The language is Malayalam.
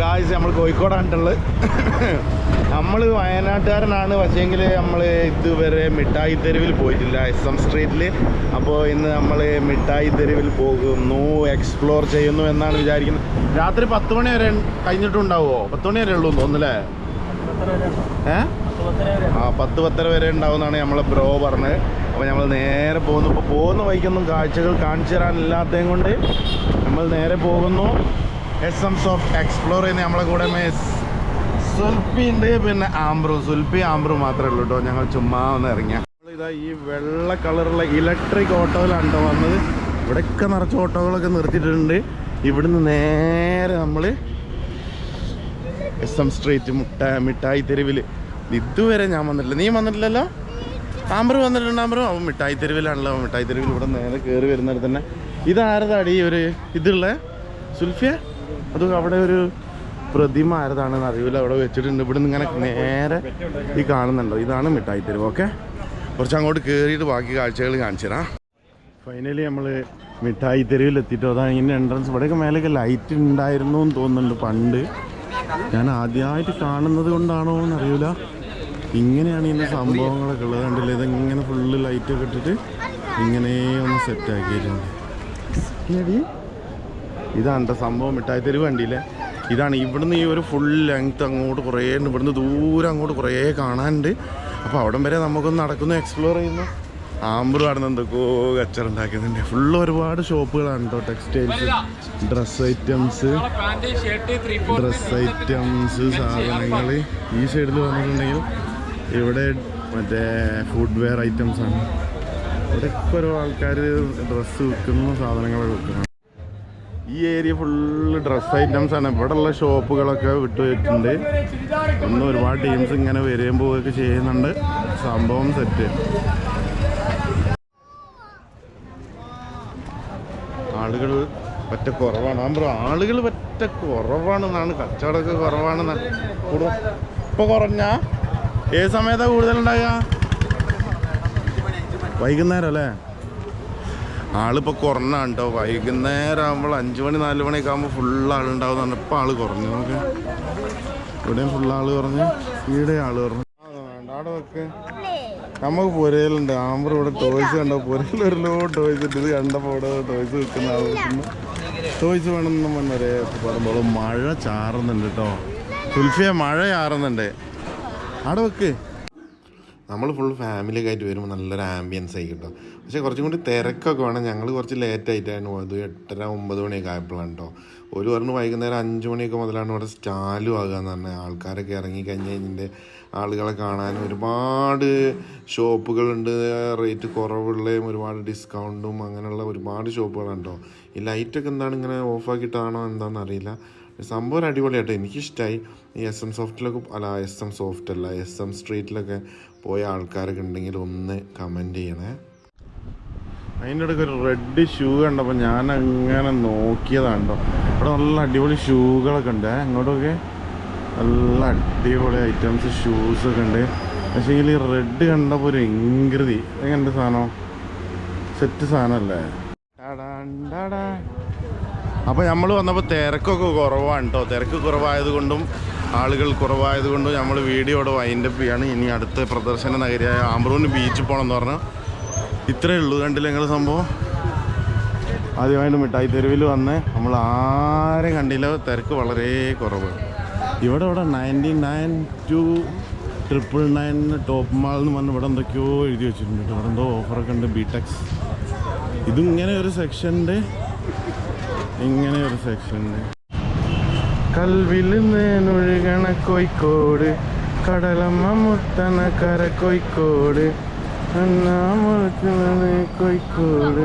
ഗായ്സ് നമ്മൾ കോഴിക്കോടാണ്ടുള്ളത് നമ്മൾ വയനാട്ടുകാരനാണ്. പക്ഷേങ്കിൽ നമ്മൾ ഇതുവരെ മിഠായി തെരുവിൽ പോയിട്ടില്ല. എസ് എം സ്ട്രീറ്റിൽ അപ്പോൾ ഇന്ന് നമ്മൾ മിഠായി തെരുവിൽ പോകുന്നു എക്സ്പ്ലോർ ചെയ്യുന്നു എന്നാണ് വിചാരിക്കുന്നത്. രാത്രി പത്ത് മണി വരെ കഴിഞ്ഞിട്ടുണ്ടാവുമോ പത്ത് മണി വരെ ഉള്ളൂ തോന്നുന്നല്ലേ ഏ? ആ പത്ത് പത്തര വരെ ഉണ്ടാവുമെന്നാണ് നമ്മളെ ബ്രോ പറഞ്ഞത്. അപ്പോൾ നമ്മൾ നേരെ പോകുന്നു. ഇപ്പോൾ പോകുന്ന വഴിക്കൊന്നും കാഴ്ചകൾ കാണിച്ചു തരാനില്ലാത്തതും കൊണ്ട് നമ്മൾ നേരെ പോകുന്നു. എസ് എം സോഫ്റ്റ് എക്സ്പ്ലോർ ചെയ്യുന്ന നമ്മളെ കൂടെ മിസ് സുൽപ്പി ഉണ്ട് പിന്നെ ആംബ്രു സുൽപ്പി ആംബ്രു മാത്രമേ ഉള്ളൂ കേട്ടോ ഞങ്ങൾ ചുമ്മാ ഒന്ന് ഇറങ്ങിയ. ഇതാ ഈ വെള്ള കളറുള്ള ഇലക്ട്രിക് ഓട്ടോയിലാണ് കേട്ടോ വന്നത്. ഇവിടെയൊക്കെ നിറച്ച ഓട്ടോകളൊക്കെ നിർത്തിയിട്ടുണ്ട്. ഇവിടുന്ന് നേരെ നമ്മൾ എസ് എം സ്ട്രീറ്റ് മുട്ട മിഠായി തെരുവിൽ ഇതുവരെ ഞാൻ വന്നിട്ടില്ല. നീ വന്നിട്ടില്ലല്ലോ? ആമ്പർ വന്നിട്ടുണ്ട് ആമ്പർ അവൻ മിഠായി തെരുവിലാണല്ലോ. മിഠായി തെരുവിൽ ഇവിടെ നേരെ കയറി വരുന്നിടത്തന്നെ ഇതാരതാടി ഒരു ഇതുള്ള സുൽഫിയ? അത് അവിടെ ഒരു പ്രതിമ ആരതാണെന്ന് അറിയില്ല. അവിടെ വെച്ചിട്ടുണ്ട്. ഇവിടെ നിന്ന് ഇങ്ങനെ നേരെ ഈ കാണുന്നുണ്ടോ. ഇതാണ് മിഠായി തെരുവ്. ഓക്കെ കുറച്ച് അങ്ങോട്ട് കയറിയിട്ട് ബാക്കി കാഴ്ചകൾ കാണിച്ചു തരാം. ഫൈനലി നമ്മൾ മിഠായി തെരുവിൽ എത്തിയിട്ടോ? അതാണ് ഇതിന്റെ എൻട്രൻസ് ഇവിടെയൊക്കെ മേലെയൊക്കെ ലൈറ്റ് ഉണ്ടായിരുന്നു എന്ന് തോന്നുന്നുണ്ട് പണ്ട്. ഞാൻ ആദ്യമായിട്ട് കാണുന്നത് കൊണ്ടാണോ എന്നറിയില്ല ഇങ്ങനെയാണ് ഇതിന്റെ സംഭവങ്ങളൊക്കെ ഉള്ളത്. കണ്ടില്ലേ? ഇതെങ്ങനെ ഫുള്ള് ലൈറ്റൊക്കെ ഇട്ടിട്ട് ഇങ്ങനെ ഒന്ന് സെറ്റ് ആക്കിയിട്ടുണ്ട്. ഇല്ലടി? ഇതാണ് സംഭവം. മിഠായി തെരുവ് വണ്ടിയിലെ ഇതാണ് ഇവിടുന്ന് ഈ ഒരു ഫുൾ ലെങ്ത് അങ്ങോട്ട് കുറേ ഉണ്ട്. ഇവിടുന്ന് ദൂരം അങ്ങോട്ട് കുറേ കാണാനുണ്ട്. അപ്പോൾ അവിടം വരെ നമുക്കൊന്ന് നടക്കുന്നു എക്സ്പ്ലോർ ചെയ്യുന്നു. ആമ്പർ കാണുന്ന എന്തൊക്കെയോ കച്ചറുണ്ടാക്കുന്നുണ്ട് ഫുള്ള് ഒരുപാട് ഷോപ്പുകളാണ് കേട്ടോ textiles dress items dress items സാധനങ്ങൾ ഈ സൈഡിൽ വന്നിട്ടുണ്ടെങ്കിൽ ഇവിടെ മറ്റേ ഫുഡ് വെയർ ഐറ്റംസ് ആണ്. ഇവിടെയൊക്കെ ഓരോ ആൾക്കാർ ഡ്രസ്സ് വിൽക്കുന്ന സാധനങ്ങളൊക്കെ വിൽക്കുന്നത് ഈ ഏരിയ ഫുള്ള് ഡ്രസ് ഐറ്റംസ് ആണ്. ഇവിടെ ഉള്ള ഷോപ്പുകളൊക്കെ വിട്ടുപോയിട്ടുണ്ട്. ഇന്ന് ഒരുപാട് ടീംസ് ഇങ്ങനെ വരികയും പോവുകയൊക്കെ ചെയ്യുന്നുണ്ട്. സംഭവം സെറ്റ് ആളുകൾ പറ്റ കുറവാണ്. ആകുമ്പോൾ ആളുകൾ പറ്റ കുറവാണെന്നാണ്. കച്ചവടമൊക്കെ കുറവാണെന്ന് കൂടും ഇപ്പോൾ കുറഞ്ഞ? ഏത് സമയത്താണ് കൂടുതലുണ്ടാകുക വൈകുന്നേരം അല്ലേ? ആളിപ്പോൾ കുറഞ്ഞാണ് കേട്ടോ വൈകുന്നേരം ആകുമ്പോൾ അഞ്ച് മണി നാല് മണിയൊക്കെ ആകുമ്പോൾ ഫുൾ ആളുണ്ടാവുന്നതാണ് ഇപ്പോൾ ആൾ കുറഞ്ഞു. നമുക്ക് ഇവിടെയും ഫുൾ ആൾ കുറഞ്ഞ്. ഇവിടെ ആൾ കുറഞ്ഞു. അവിടെ വെക്ക് നമുക്ക് പുരയിലുണ്ട് ആമ്പർ ഇവിടെ ടോയ്സ് കണ്ടോ? പുരയിൽ ഒരു ലോ ടോയ്സ് ഇട്ട് ഇത് കണ്ടപ്പോൾ ഇവിടെ ടോയ്സ് വെക്കുന്ന വെക്കുന്നു ടോയ്സ് വേണമെന്ന് മുന്നേ പറയുമ്പോൾ മഴ ചാറുന്നുണ്ട് കേട്ടോ. സുൽഫിയ മഴ ചാറുന്നുണ്ട്. അവിടെ വെക്ക്. നമ്മൾ ഫുൾ ഫാമിലി ഒക്കെ ആയിട്ട് വരുമ്പോൾ നല്ലൊരു ആംബിയൻസ് ആയി കേട്ടോ പക്ഷേ കുറച്ചും കൂടി തിരക്കൊക്കെ വേണം. ഞങ്ങൾ കുറച്ച് ലേറ്റ് ആയിട്ടാണ് പോയത്. എട്ടര ഒമ്പത് മണിയൊക്കെ ആയപ്പോഴാണ് കേട്ടോ ഒരു പറഞ്ഞു വൈകുന്നേരം അഞ്ച് മണിയൊക്കെ മുതലാണ് ഇവിടെ സ്റ്റാലു ആകുക എന്ന് പറഞ്ഞാൽ ആൾക്കാരൊക്കെ ഇറങ്ങി കഴിഞ്ഞ് കഴിഞ്ഞിട്ട് ആളുകളെ കാണാനും ഒരുപാട് ഷോപ്പുകളുണ്ട്. റേറ്റ് കുറവുള്ളതും ഒരുപാട് ഡിസ്കൗണ്ടും അങ്ങനെയുള്ള ഒരുപാട് ഷോപ്പുകളാണ് കേട്ടോ ഈ ലൈറ്റൊക്കെ എന്താണ് ഇങ്ങനെ ഓഫാക്കിയിട്ടാണോ എന്താണെന്ന് അറിയില്ല. സംഭവം ഒരു അടിപൊളിയായിട്ട് എനിക്കിഷ്ടമായി ഈ എസ് എം സോഫ്റ്റിലൊക്കെ അല്ല എസ് എം സോഫ്റ്റ് അല്ല എസ് എം സ്ട്രീറ്റിലൊക്കെ പോയ ആൾക്കാരൊക്കെ ഉണ്ടെങ്കിൽ ഒന്ന് കമന്റ് ചെയ്യണേ. അതിന്റെ ഇടയ്ക്ക് ഒരു റെഡ് ഷൂ കണ്ടപ്പോൾ ഞാൻ അങ്ങനെ നോക്കിയതാണ്ടോ ഇവിടെ നല്ല അടിപൊളി ഷൂകളൊക്കെ ഉണ്ട് അങ്ങോട്ടൊക്കെ നല്ല അടിപൊളി ഐറ്റംസ് ഷൂസൊക്കെ ഉണ്ട് പക്ഷേ ഈ റെഡ് കണ്ടപ്പോൾ ഒരു എങ്കൃതി എങ്ങനെയുണ്ട് സാധനം? സെറ്റ് സാധനമല്ലേ അപ്പോൾ നമ്മൾ വന്നപ്പോൾ തിരക്കൊക്കെ കുറവാണ് കേട്ടോ തിരക്ക് കുറവായതുകൊണ്ടും ആളുകൾ കുറവായതുകൊണ്ടും നമ്മൾ വീഡിയോ ഇവിടെ വൈൻഡപ്പ് ചെയ്യാണ്. ഇനി അടുത്ത പ്രദർശന നഗരിയായ ആമ്പ്രൂന് ബീച്ചിൽ പോകണം എന്ന് പറഞ്ഞു. ഇത്രയേ ഉള്ളൂ കണ്ടില്ല നിങ്ങൾ സംഭവം? ആദ്യമായിട്ട് മിഠായി തെരുവിൽ വന്ന് നമ്മൾ ആരെ കണ്ടില്ല. തിരക്ക് വളരെ കുറവ്. ഇവിടെ ഇവിടെ ninety nine to triple nine top mall എന്ന് പറഞ്ഞ് ഇവിടെ എന്തൊക്കെയോ എഴുതി വെച്ചിട്ടുണ്ട്. ഇവിടെ എന്തോ ഓഫറൊക്കെ ഉണ്ട് ബി ടെക്സ് ഇതിങ്ങനെ ഒരു സെക്ഷൻ ഉണ്ട്. ഇങ്ങനെ ഒരു സെക്ഷൻ കൽവിൽ നേനൊഴുകണ കോഴിക്കോട് കടലമ്മ മുത്തണ കര കോഴിക്കോട് അണ്ണാ മുളക്കുന്നത് കോഴിക്കോട്